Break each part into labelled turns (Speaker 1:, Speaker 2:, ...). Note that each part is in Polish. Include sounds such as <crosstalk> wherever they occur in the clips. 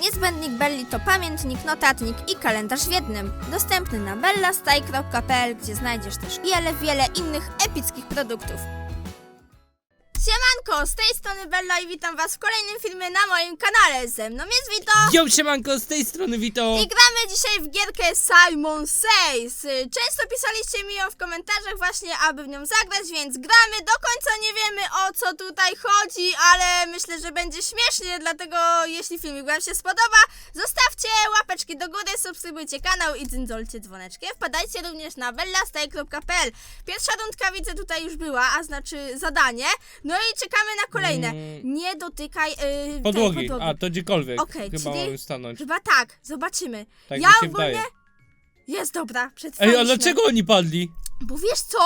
Speaker 1: Niezbędnik Belli to pamiętnik, notatnik i kalendarz w jednym. Dostępny na bellastaj.pl, gdzie znajdziesz też wiele, wiele innych epickich produktów. Siemanko, z tej strony Bella i witam was w kolejnym filmie na moim kanale. Ze mną jest Wito
Speaker 2: Yo, siemanko, z tej strony Wito.
Speaker 1: i gramy dzisiaj w gierkę Simon Says. Często pisaliście mi ją w komentarzach właśnie, aby w nią zagrać, więc gramy. Do końca nie wiemy o co tutaj chodzi, ale myślę, że będzie śmiesznie, dlatego jeśli filmik wam się spodoba, zostawcie łapeczki do góry, subskrybujcie kanał i dzyndzolcie dzwoneczkiem. Wpadajcie również na bellastaj.pl. Pierwsza rundka widzę tutaj już była, a znaczy zadanie. No i czekamy na kolejne.
Speaker 2: Mm.
Speaker 1: Nie dotykaj yy, tej
Speaker 2: Podłogi.
Speaker 1: podłogi.
Speaker 2: A, to gdziekolwiek.
Speaker 1: Okej,
Speaker 2: Chyba
Speaker 1: czyli-
Speaker 2: mamy stanąć.
Speaker 1: Chyba tak, zobaczymy.
Speaker 2: Tak
Speaker 1: ja
Speaker 2: mi się
Speaker 1: ogólnie...
Speaker 2: wydaje.
Speaker 1: Jest dobra, przetrwaliśmy.
Speaker 2: Ej, a dlaczego oni padli?
Speaker 1: Bo wiesz co?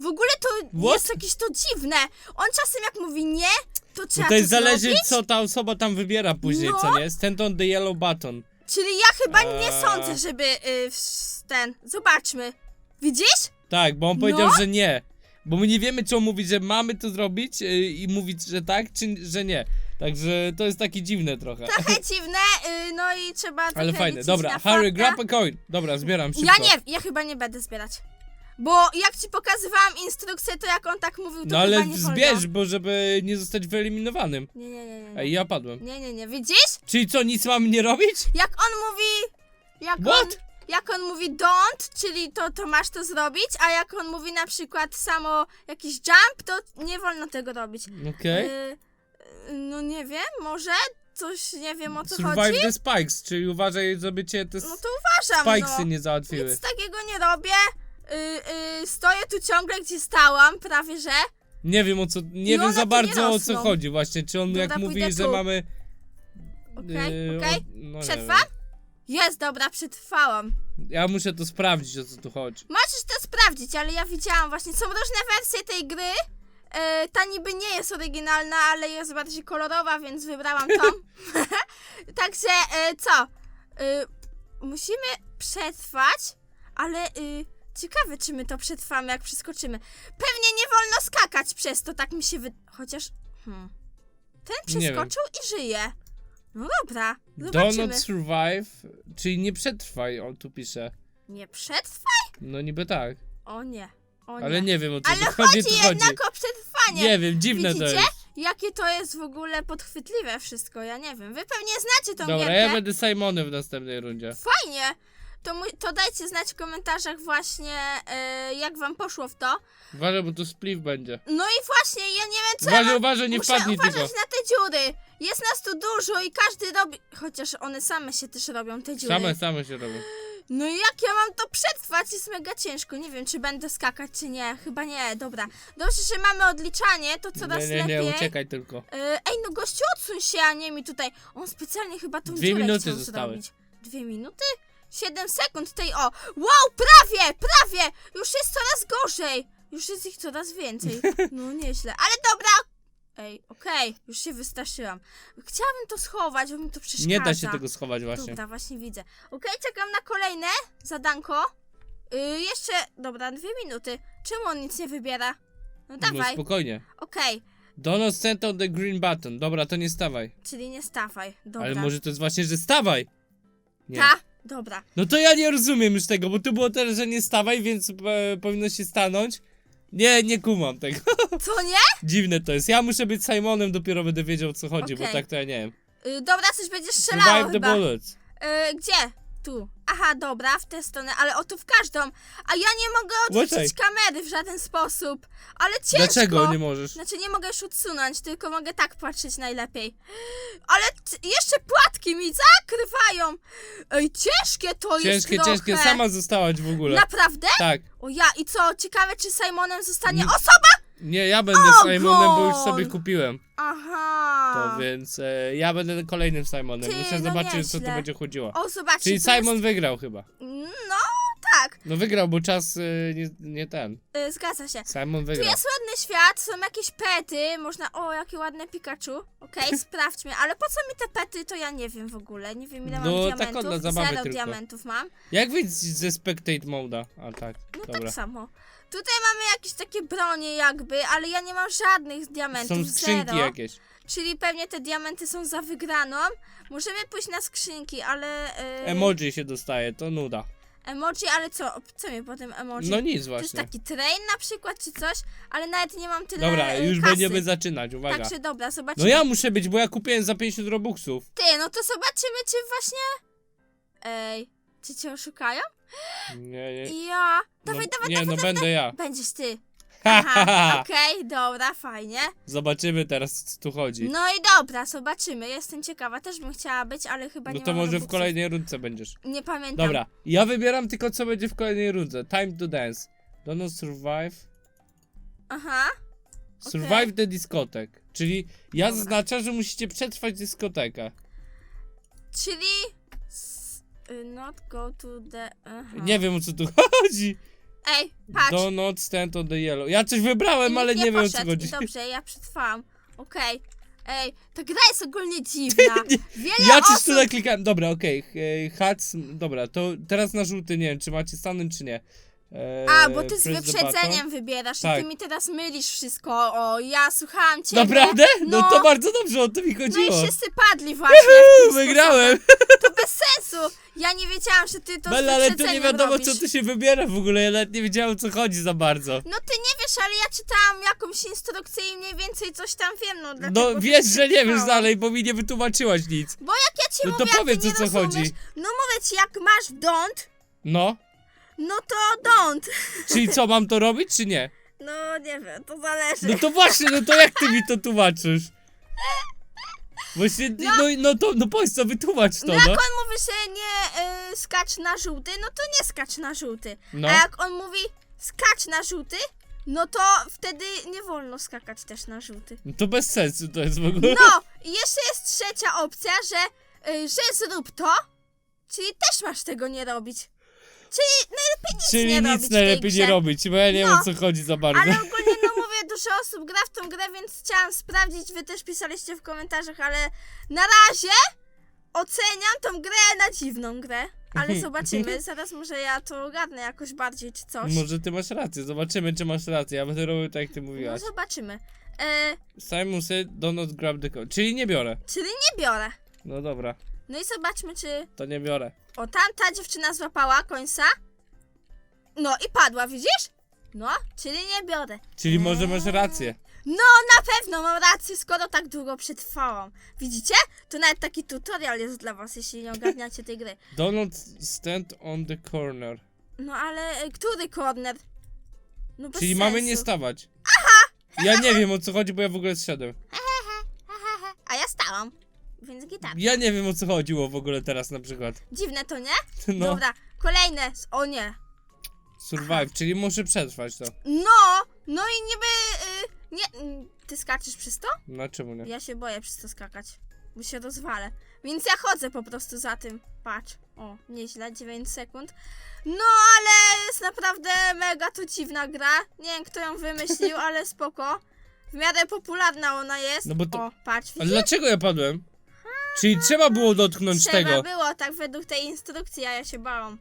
Speaker 1: W ogóle to
Speaker 2: What?
Speaker 1: jest jakieś to dziwne. On czasem jak mówi nie, to trzeba
Speaker 2: No to zależy,
Speaker 1: zrobić.
Speaker 2: co ta osoba tam wybiera później,
Speaker 1: No.
Speaker 2: co nie? Stand on the yellow button.
Speaker 1: Czyli ja chyba nie
Speaker 2: Eee.
Speaker 1: sądzę, żeby y, ten... Zobaczmy. Widzisz?
Speaker 2: Tak, bo on powiedział,
Speaker 1: No.
Speaker 2: że nie. Bo my nie wiemy, czy on mówi, że mamy to zrobić yy, i mówić, że tak, czy że nie. Także to jest takie dziwne trochę.
Speaker 1: Trochę <laughs> dziwne, y, no i trzeba
Speaker 2: Ale
Speaker 1: trochę
Speaker 2: fajne.
Speaker 1: liczyć
Speaker 2: Dobra,
Speaker 1: na
Speaker 2: Harry,
Speaker 1: farta.
Speaker 2: grab a coin. Dobra, zbieram szybko.
Speaker 1: Ja nie, ja chyba nie będę zbierać. Bo jak ci pokazywałam instrukcję, to jak on tak mówił, to
Speaker 2: No ale
Speaker 1: chyba nie
Speaker 2: zbierz,
Speaker 1: wolno.
Speaker 2: bo żeby nie zostać wyeliminowanym.
Speaker 1: Nie, nie, nie, nie.
Speaker 2: Ej,
Speaker 1: Nie,
Speaker 2: ja padłem.
Speaker 1: nie, nie, nie. Widzisz?
Speaker 2: Czyli co, nic mam nie robić?
Speaker 1: Jak on mówi... Jak on... Jak on mówi don't, czyli to, to masz to zrobić, a jak on mówi na przykład samo jakiś jump, to nie wolno tego robić.
Speaker 2: Okej.
Speaker 1: Y, y, no nie wiem, może coś nie wiem o co
Speaker 2: Survive
Speaker 1: chodzi.
Speaker 2: the spikes, czyli uważaj, żeby cię te
Speaker 1: No to uważam,
Speaker 2: spikesy
Speaker 1: no.
Speaker 2: nie załatwiły.
Speaker 1: Nic takiego nie robię. Y, y, stoję tu ciągle, gdzie stałam, prawie że.
Speaker 2: Nie wiem o co, nie
Speaker 1: I
Speaker 2: wiem
Speaker 1: one
Speaker 2: za
Speaker 1: tu
Speaker 2: bardzo o co
Speaker 1: rosną.
Speaker 2: chodzi właśnie, czy on
Speaker 1: Dobra,
Speaker 2: jak mówi,
Speaker 1: pójdę
Speaker 2: że
Speaker 1: tu.
Speaker 2: mamy...
Speaker 1: Okej,
Speaker 2: yy,
Speaker 1: okej.
Speaker 2: o-
Speaker 1: Jest, dobra, przetrwałam.
Speaker 2: Ja muszę to sprawdzić o co tu chodzi.
Speaker 1: Możesz to sprawdzić, ale ja widziałam właśnie, są różne wersje tej gry. E, ta niby nie jest oryginalna, ale jest bardziej kolorowa, więc wybrałam tą. <laughs> <laughs> Także e, co? E, musimy przetrwać, ale e, ciekawe, czy my to przetrwamy, jak przeskoczymy. Pewnie nie wolno skakać przez to, tak mi się wy... Chociaż... Hmm. Ten
Speaker 2: Nie wiem.
Speaker 1: przeskoczył i żyje. No dobra,
Speaker 2: Do
Speaker 1: zobaczymy.
Speaker 2: not survive, czyli nie przetrwaj, on tu pisze.
Speaker 1: Nie przetrwaj?
Speaker 2: No niby tak,
Speaker 1: O nie, o nie.
Speaker 2: ale nie wiem o co
Speaker 1: Ale
Speaker 2: tu chodzi,
Speaker 1: chodzi
Speaker 2: tu chodzi.
Speaker 1: jednak o przetrwanie.
Speaker 2: Nie wiem, dziwne
Speaker 1: Widzicie?
Speaker 2: to jest.
Speaker 1: Jakie to jest w ogóle podchwytliwe wszystko, ja nie wiem. Wy pewnie znacie tą
Speaker 2: Dobra,
Speaker 1: gierkę.
Speaker 2: ja będę Simonem w następnej rundzie.
Speaker 1: Fajnie. To, to dajcie znać w komentarzach właśnie, e, jak wam poszło w to.
Speaker 2: Uważaj, bo tu spliff będzie.
Speaker 1: No i właśnie, ja nie wiem co ja
Speaker 2: Uważaj,
Speaker 1: mam...
Speaker 2: uważaj, nie
Speaker 1: Muszę
Speaker 2: wpadnij
Speaker 1: uważać
Speaker 2: tylko.
Speaker 1: na te dziury. Jest nas tu dużo i każdy robi... Chociaż one same się też robią, te dziury.
Speaker 2: Same, same się robią.
Speaker 1: No i jak ja mam to przetrwać? Jest mega ciężko. Nie wiem, czy będę skakać, czy nie. Chyba nie, dobra. Dobrze, że mamy odliczanie, to coraz
Speaker 2: Nie, nie, nie,
Speaker 1: lepiej.
Speaker 2: uciekaj tylko.
Speaker 1: E, Ej, no gościu, odsuń się, a nie mi tutaj. On specjalnie chyba tą
Speaker 2: Dwie
Speaker 1: dziurę
Speaker 2: minuty zostały.
Speaker 1: zrobić. Dwie minuty? Siedem sekund tej o. Wow, prawie, prawie! Już jest coraz gorzej. Już jest ich coraz więcej. <laughs> No nieźle, ale dobra. Ej, okej, już się wystraszyłam. Chciałabym to schować, bo mi to przeszkadza.
Speaker 2: Nie da się tego schować właśnie.
Speaker 1: Dobra, właśnie widzę. Okej, czekam na kolejne zadanko. Y, jeszcze, dobra, dwie minuty. Czemu on nic nie wybiera? No
Speaker 2: No
Speaker 1: dawaj,
Speaker 2: spokojnie.
Speaker 1: okej.
Speaker 2: Do not stand on the green button. Dobra, to nie stawaj.
Speaker 1: Czyli nie stawaj. Dobra.
Speaker 2: Ale może to jest właśnie, że stawaj. Nie.
Speaker 1: Ta? Dobra.
Speaker 2: No to ja nie rozumiem już tego, bo tu było teraz, że nie stawaj, więc e, powinno się stanąć. Nie, nie kumam tego. <laughs>
Speaker 1: Co nie?
Speaker 2: Dziwne to jest. Ja muszę być Simonem, dopiero będę wiedział o co chodzi, bo
Speaker 1: Okej.
Speaker 2: tak to ja nie wiem.
Speaker 1: Y, dobra, coś będzie strzelało
Speaker 2: Survive the
Speaker 1: chyba.
Speaker 2: bullets.
Speaker 1: Y, gdzie? Tu. Aha, dobra, w tę stronę, ale o tu w każdą. A ja nie mogę odwrócić kamery w żaden sposób. Ale ciężko.
Speaker 2: Dlaczego nie możesz?
Speaker 1: Znaczy nie mogę już odsunąć, tylko mogę tak patrzeć najlepiej. Ale jeszcze płatki mi zakrywają. Ej, ciężkie to jest
Speaker 2: Ciężkie,
Speaker 1: trochę.
Speaker 2: ciężkie. Sama zostałaś w ogóle.
Speaker 1: Naprawdę?
Speaker 2: Tak.
Speaker 1: O ja, i co? Ciekawe, czy Simonem zostanie
Speaker 2: Nie.
Speaker 1: osoba?
Speaker 2: Nie, ja będę
Speaker 1: Ogon!
Speaker 2: Simonem, bo już sobie kupiłem. To więc e, ja będę kolejnym Simonem.
Speaker 1: Ty,
Speaker 2: Muszę
Speaker 1: no
Speaker 2: zobaczyć, co tu
Speaker 1: nieźle.
Speaker 2: będzie chodziło.
Speaker 1: O, zobaczcie.
Speaker 2: Czyli
Speaker 1: tu
Speaker 2: Simon wygrał chyba.
Speaker 1: No, tak.
Speaker 2: No wygrał, bo czas e, nie, nie ten.
Speaker 1: Y, zgadza się.
Speaker 2: Simon
Speaker 1: Tu
Speaker 2: wygrał.
Speaker 1: jest ładny świat, są jakieś pety, można... O, jakie ładne Pikachu. Okej, <laughs> sprawdźmy, ale po co mi te pety, to ja nie wiem w ogóle. Nie wiem, ile mam
Speaker 2: No, tak
Speaker 1: diamentów.
Speaker 2: dla zabawy
Speaker 1: Zero
Speaker 2: tylko.
Speaker 1: diamentów mam.
Speaker 2: Jak wyjść ze spectate moda? A tak,
Speaker 1: No
Speaker 2: dobra.
Speaker 1: tak samo. Tutaj mamy jakieś takie bronie jakby, ale ja nie mam żadnych diamentów.
Speaker 2: Są skrzynki
Speaker 1: zero.
Speaker 2: jakieś.
Speaker 1: Czyli pewnie te diamenty są za wygraną. Możemy pójść na skrzynki, ale... Yy,
Speaker 2: Emoji się dostaje, to nuda.
Speaker 1: Emoji, ale co? Co mi potem emoji?
Speaker 2: No nic
Speaker 1: to jest
Speaker 2: właśnie.
Speaker 1: taki train na przykład, czy coś, ale nawet nie mam tyle
Speaker 2: Dobra,
Speaker 1: y,
Speaker 2: już
Speaker 1: kasy.
Speaker 2: będziemy zaczynać, uwaga.
Speaker 1: Także dobra, zobaczymy.
Speaker 2: No ja muszę być, bo ja kupiłem za 50 robuxów.
Speaker 1: Ty, no to zobaczymy, czy właśnie... Ej, czy cię oszukają?
Speaker 2: Nie, nie.
Speaker 1: Ja...
Speaker 2: No,
Speaker 1: Dawaj, dawaj,
Speaker 2: nie,
Speaker 1: dawaj,
Speaker 2: no będę ja.
Speaker 1: Będziesz ty.
Speaker 2: Ha,
Speaker 1: Aha,
Speaker 2: ha, <laughs> ha.
Speaker 1: okej, dobra, fajnie.
Speaker 2: Zobaczymy teraz, co tu chodzi.
Speaker 1: No i dobra, zobaczymy. Jestem ciekawa, też bym chciała być, ale chyba
Speaker 2: No
Speaker 1: nie
Speaker 2: to
Speaker 1: mam
Speaker 2: może w
Speaker 1: robuxów.
Speaker 2: kolejnej rundce będziesz.
Speaker 1: Nie pamiętam.
Speaker 2: Dobra, ja wybieram tylko co będzie w kolejnej rundze. Time to dance. Don't survive.
Speaker 1: Aha.
Speaker 2: Survive the discotek. Czyli ja
Speaker 1: Dobra.
Speaker 2: zaznaczam, że musicie przetrwać dyskotekę.
Speaker 1: Czyli... s- y, Not go to the... Aha.
Speaker 2: Nie wiem o co tu <laughs> chodzi.
Speaker 1: Ej, patrz.
Speaker 2: Do not stand on the yellow. Ja coś wybrałem,
Speaker 1: Nikt
Speaker 2: ale nie, wiem o co
Speaker 1: poszedł.
Speaker 2: chodzi.
Speaker 1: Dobrze, ja przetrwałam. Okej. Ej, ta gra jest ogólnie <laughs> dziwna. Wiele
Speaker 2: Ja coś
Speaker 1: osób...
Speaker 2: tu naklikałem. Dobra, okej. Okay. Dobra, to teraz na żółty nie wiem, czy macie stanąć, czy nie. Eee,
Speaker 1: A, bo ty z
Speaker 2: the
Speaker 1: wyprzedzeniem wybierasz
Speaker 2: Tak.
Speaker 1: i ty mi teraz mylisz wszystko. O, ja słuchałam ciebie.
Speaker 2: Naprawdę? No,
Speaker 1: No.
Speaker 2: to bardzo dobrze, o to mi
Speaker 1: No
Speaker 2: chodziło.
Speaker 1: i wszyscy padli właśnie. w
Speaker 2: Wygrałem!
Speaker 1: To bez sensu. Ja nie wiedziałam, że ty to
Speaker 2: Bella,
Speaker 1: z
Speaker 2: ale tu nie
Speaker 1: wyprzedzeniem
Speaker 2: wiadomo,
Speaker 1: robisz.
Speaker 2: co tu się wybiera w ogóle. Ja nawet nie wiedziałem, o co chodzi za bardzo.
Speaker 1: No ty nie wiesz, ale ja czytałam jakąś instrukcję i mniej więcej coś tam wiem, no dlatego
Speaker 2: No wiesz, że nie wiesz dalej, bo mi nie wytłumaczyłaś nic.
Speaker 1: Bo jak ja ci
Speaker 2: No to
Speaker 1: mówię, a
Speaker 2: powiedz,
Speaker 1: ty nie
Speaker 2: o co
Speaker 1: rozumiesz,
Speaker 2: chodzi.
Speaker 1: No mówię ci, jak masz don't,
Speaker 2: No,
Speaker 1: no to don't. <laughs>
Speaker 2: czyli co, mam to robić, czy nie?
Speaker 1: No nie wiem, to zależy.
Speaker 2: No to właśnie, no to jak ty mi to tłumaczysz? Właśnie, no, no to, no powiedz co, wytłumacz to,
Speaker 1: No jak
Speaker 2: no.
Speaker 1: on mówi, że nie y, skacz na żółty, no to nie skacz na żółty.
Speaker 2: No.
Speaker 1: A jak on mówi skacz na żółty, no to wtedy nie wolno skakać też na żółty.
Speaker 2: No to bez sensu to jest w ogóle.
Speaker 1: No, i jeszcze jest trzecia opcja, że, y, że zrób to, czyli też masz tego nie robić. Czyli najlepiej nic
Speaker 2: Czyli
Speaker 1: nie robić
Speaker 2: nic
Speaker 1: w tej
Speaker 2: najlepiej
Speaker 1: grze.
Speaker 2: nie robić, bo ja nie wiem
Speaker 1: No.
Speaker 2: o co chodzi za bardzo.
Speaker 1: Ale <laughs> ogólnie, no mówię, dużo osób gra w tą grę, więc chciałam sprawdzić, wy też pisaliście w komentarzach, ale na razie oceniam tą grę na dziwną grę. Ale <laughs> zobaczymy, zaraz może ja to ogarnę jakoś bardziej czy coś.
Speaker 2: Może ty masz rację, zobaczymy czy masz rację, ja będę robił tak jak ty
Speaker 1: No
Speaker 2: mówiłaś.
Speaker 1: zobaczymy. E,
Speaker 2: Simon said do not grab the code, czyli nie biorę.
Speaker 1: czyli nie biorę.
Speaker 2: No dobra,
Speaker 1: No i zobaczmy, czy...
Speaker 2: to nie biorę.
Speaker 1: O, tamta dziewczyna złapała końca. No i padła, widzisz? No, czyli nie biorę.
Speaker 2: Czyli może masz rację.
Speaker 1: No, na pewno mam rację, skoro tak długo przetrwałam. Widzicie? To nawet taki tutorial jest dla was, jeśli nie ogarniacie tej gry. <laughs>
Speaker 2: Do not stand on the corner.
Speaker 1: No ale e, który corner? No bez
Speaker 2: Czyli
Speaker 1: sensu.
Speaker 2: mamy nie stawać. Aha! Ja nie wiem o co chodzi, bo ja w ogóle zszedłem.
Speaker 1: A ja stałam, więc gitar.
Speaker 2: Ja nie wiem o co chodziło w ogóle teraz na przykład.
Speaker 1: Dziwne to, nie?
Speaker 2: No,
Speaker 1: Dobra, kolejne. O nie.
Speaker 2: survive, czyli muszę przetrwać to.
Speaker 1: No, no i niby... Y, nie, mm, ty skaczesz przez to?
Speaker 2: No czemu nie?
Speaker 1: Ja się boję przez to skakać, bo się rozwalę. Więc ja chodzę po prostu za tym. Patrz. O, nieźle, 9 sekund. No, ale jest naprawdę mega to dziwna gra. Nie wiem, kto ją wymyślił, <laughs> ale spoko. W miarę popularna ona jest.
Speaker 2: No bo to-
Speaker 1: O, patrz,
Speaker 2: Ale
Speaker 1: widzisz?
Speaker 2: dlaczego ja padłem? Czyli trzeba było dotknąć
Speaker 1: Trzeba
Speaker 2: tego.
Speaker 1: było tak według tej instrukcji, a ja się bałam.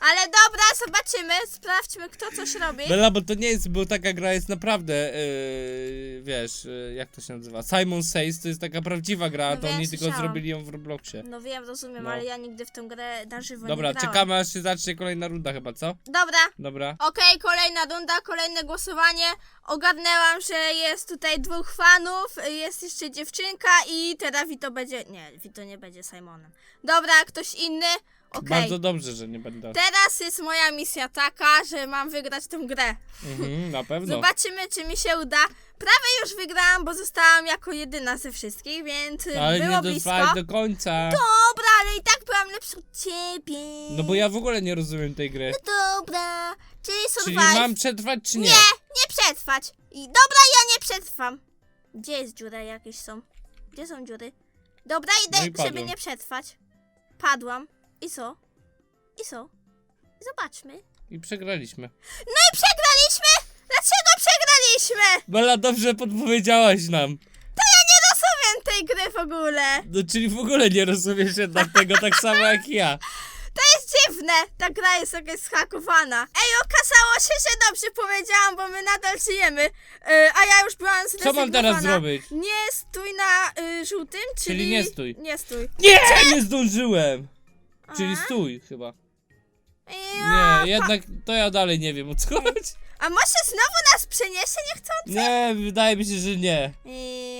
Speaker 1: Ale dobra, zobaczymy, sprawdźmy, kto coś robi.
Speaker 2: Bella, bo to nie jest, bo taka gra jest naprawdę, yy, wiesz, yy, jak to się nazywa? Simon Says to jest taka prawdziwa gra,
Speaker 1: No
Speaker 2: to
Speaker 1: wiem,
Speaker 2: oni tylko
Speaker 1: słyszałam.
Speaker 2: zrobili ją w Robloxie.
Speaker 1: No wiem, rozumiem,
Speaker 2: No.
Speaker 1: ale ja nigdy w tę grę na żywo
Speaker 2: Dobra,
Speaker 1: nie grałam.
Speaker 2: czekamy aż się zacznie kolejna runda chyba, co?
Speaker 1: Dobra,
Speaker 2: Dobra.
Speaker 1: Okej, kolejna runda, kolejne głosowanie. Ogarnęłam, że jest tutaj dwóch fanów, jest jeszcze dziewczynka i teraz Vito będzie... Nie, Vito nie będzie Simonem. Dobra, ktoś inny? Okej.
Speaker 2: Bardzo dobrze, że nie będę.
Speaker 1: Teraz jest moja misja taka, że mam wygrać tę grę.
Speaker 2: Mhm, na <laughs> pewno.
Speaker 1: Zobaczymy, czy mi się uda. Prawie już wygrałam, bo zostałam jako jedyna ze wszystkich, więc y,
Speaker 2: Ale
Speaker 1: było
Speaker 2: nie
Speaker 1: blisko.
Speaker 2: dotrwałeś do końca.
Speaker 1: Dobra, ale i tak byłam lepsza od ciebie.
Speaker 2: No bo ja w ogóle nie rozumiem tej gry.
Speaker 1: Dobra, czyli
Speaker 2: Czyli
Speaker 1: survive.
Speaker 2: mam przetrwać czy nie?
Speaker 1: Nie, nie przetrwać. I dobra, ja nie przetrwam. Gdzie jest dziura jakieś są? Gdzie są dziury? Dobra, idę,
Speaker 2: No i
Speaker 1: żeby
Speaker 2: padłem.
Speaker 1: nie przetrwać. Padłam. I co? I co? Zobaczmy.
Speaker 2: I przegraliśmy.
Speaker 1: No i przegraliśmy! Dlaczego przegraliśmy?
Speaker 2: Bella, dobrze podpowiedziałaś nam.
Speaker 1: Ja nie rozumiem tej gry w ogóle.
Speaker 2: No czyli w ogóle nie rozumiesz jednak tego tak samo jak ja.
Speaker 1: To jest dziwne, ta gra jest jakaś schakowana. Ej, okazało się, że dobrze powiedziałam, bo my nadal żyjemy, yy, a ja już byłam
Speaker 2: Co mam teraz zrobić?
Speaker 1: Nie stój na y, żółtym, czyli...
Speaker 2: nie stój.
Speaker 1: Nie stój.
Speaker 2: Nie, nie zdążyłem! Czyli stój chyba.
Speaker 1: Ja,
Speaker 2: Nie, jednak to ja dalej nie wiem o co chodzi.
Speaker 1: A może znowu nas przeniesie niechcący?
Speaker 2: Nie, wydaje mi się, że nie.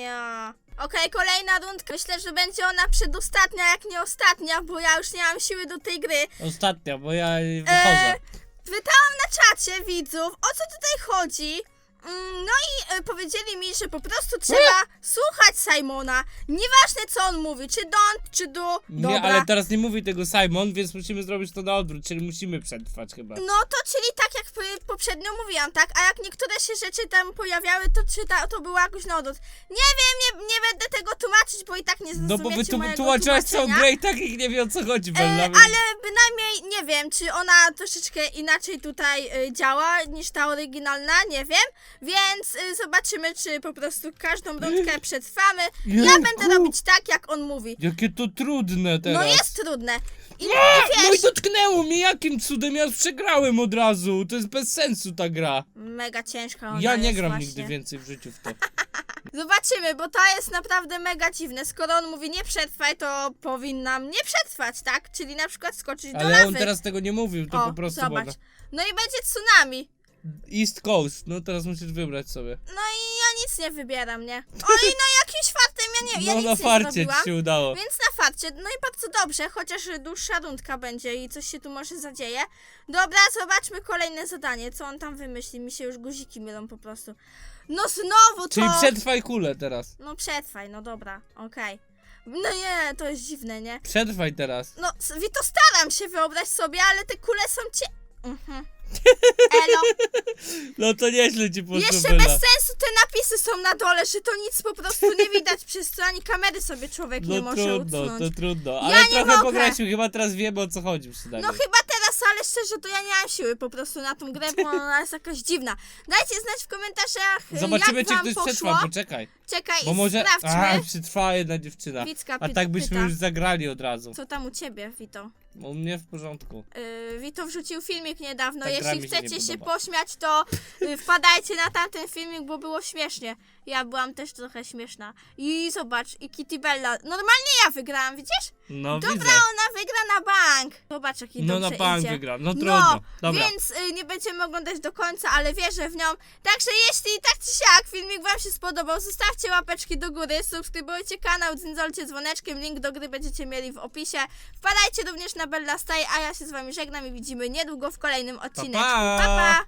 Speaker 1: Ja. Okej, kolejna rundka. Myślę, że będzie ona przedostatnia, jak nie ostatnia, bo ja już nie mam siły do tej gry.
Speaker 2: Ostatnia, bo ja wychodzę.
Speaker 1: E, pytałam na czacie widzów, o co tutaj chodzi. Mm, No i e, powiedzieli mi, że po prostu trzeba słuchać Simona. Nieważne co on mówi, czy don't, czy do. Dobra.
Speaker 2: Nie, ale teraz nie mówi tego Simon, więc musimy zrobić to na odwrót, czyli musimy przetrwać chyba.
Speaker 1: No to czyli tak jak p- poprzednio mówiłam, tak? A jak niektóre się rzeczy tam pojawiały, to czy ta, to było jakoś na odwrót. Nie wiem, nie, nie będę tego tłumaczyć, bo i tak nie
Speaker 2: No
Speaker 1: zrozumiecie
Speaker 2: bo wy tu
Speaker 1: mojego
Speaker 2: tłumaczyłaś całą
Speaker 1: tłumaczenia.
Speaker 2: grę i tak ich nie wie o co chodzi,
Speaker 1: E,
Speaker 2: Bella. więc-
Speaker 1: ale bynajmniej nie wiem, czy ona troszeczkę inaczej tutaj e, działa niż ta oryginalna, nie wiem. Więc e, zobaczymy, czy po prostu każdą rundkę przetrwamy. Ja
Speaker 2: Jejku.
Speaker 1: będę robić tak, jak on mówi.
Speaker 2: Jakie to trudne teraz.
Speaker 1: No jest trudne. I, i
Speaker 2: no i
Speaker 1: wiesz,
Speaker 2: dotknęło mnie, jakim cudem ja przegrałem od razu. To jest bez sensu ta gra.
Speaker 1: mega ciężka ona
Speaker 2: Ja nie
Speaker 1: jest
Speaker 2: gram
Speaker 1: właśnie.
Speaker 2: nigdy więcej w życiu w to. <laughs>
Speaker 1: Zobaczymy, bo to jest naprawdę mega dziwne. Skoro on mówi nie przetrwaj, to powinnam nie przetrwać, tak? Czyli na przykład skoczyć do
Speaker 2: Ale
Speaker 1: lawy.
Speaker 2: on teraz tego nie mówił, to
Speaker 1: o,
Speaker 2: po prostu
Speaker 1: zobacz.
Speaker 2: można.
Speaker 1: No i będzie tsunami.
Speaker 2: East Coast, no teraz musisz wybrać sobie.
Speaker 1: No i ja nic nie wybieram, nie? Oj, no jakimś fartem ja nie, ja
Speaker 2: No
Speaker 1: nic
Speaker 2: na
Speaker 1: nie
Speaker 2: farcie ci się udało.
Speaker 1: Więc na farcie, no i bardzo dobrze, chociaż dłuższa rundka będzie i coś się tu może zadzieje. Dobra, zobaczmy kolejne zadanie, co on tam wymyśli, mi się już guziki mylą po prostu. No znowu to...
Speaker 2: Czyli przetrwaj kulę teraz.
Speaker 1: No przetrwaj, no dobra, okej. No nie, to jest dziwne, nie?
Speaker 2: Przetrwaj teraz.
Speaker 1: No, s- wi- to staram się wyobraź sobie, ale te kule są cie... Mhm. Elo.
Speaker 2: No to nieźle ci poszło,
Speaker 1: Jeszcze bez sensu te napisy są na dole, że to nic po prostu nie widać przez to, ani kamery sobie człowiek nie
Speaker 2: No
Speaker 1: może
Speaker 2: trudno, to trudno.
Speaker 1: Ja
Speaker 2: Ale
Speaker 1: nie
Speaker 2: trochę
Speaker 1: mogę.
Speaker 2: pograliśmy, chyba teraz wiemy o co chodzi przynajmniej.
Speaker 1: No chyba teraz, ale szczerze, to ja nie mam siły po prostu na tą grę, bo ona jest jakaś dziwna. Dajcie znać w komentarzach,
Speaker 2: Zobaczymy,
Speaker 1: jak
Speaker 2: czy
Speaker 1: wam
Speaker 2: ktoś
Speaker 1: poszło.
Speaker 2: przetrwa, poczekaj.
Speaker 1: Czekaj,
Speaker 2: Bo może... A,
Speaker 1: sprawdźmy.
Speaker 2: przetrwała jedna dziewczyna.
Speaker 1: Wicka
Speaker 2: A
Speaker 1: py-
Speaker 2: tak byśmy
Speaker 1: pyta.
Speaker 2: już zagrali od razu.
Speaker 1: Co tam u ciebie, Wito?
Speaker 2: U mnie w porządku.
Speaker 1: Yy, Wito wrzucił filmik niedawno.
Speaker 2: Ta gra
Speaker 1: Jeśli
Speaker 2: się nie
Speaker 1: chcecie się
Speaker 2: podoba.
Speaker 1: pośmiać, to y, wpadajcie na tamten filmik, bo było śmiesznie. Ja byłam też trochę śmieszna. I zobacz, i Kitty Bella. Normalnie ja wygrałam, widzisz?
Speaker 2: No
Speaker 1: Dobra,
Speaker 2: widzę.
Speaker 1: ona wygra na bank. Zobacz, jaki
Speaker 2: No
Speaker 1: dobrze
Speaker 2: na bank
Speaker 1: idzie.
Speaker 2: wygram, no
Speaker 1: No,
Speaker 2: trudno. Dobra.
Speaker 1: więc y, nie będziemy oglądać do końca, ale wierzę w nią. Także jeśli tak czy siak filmik wam się spodobał, zostawcie łapeczki do góry, subskrybujcie kanał, dzwoncie dzwoneczkiem, link do gry będziecie mieli w opisie. Wpadajcie również na Bella Stay, a ja się z wami żegnam i widzimy niedługo w kolejnym odcinku.
Speaker 2: pa!
Speaker 1: pa! pa.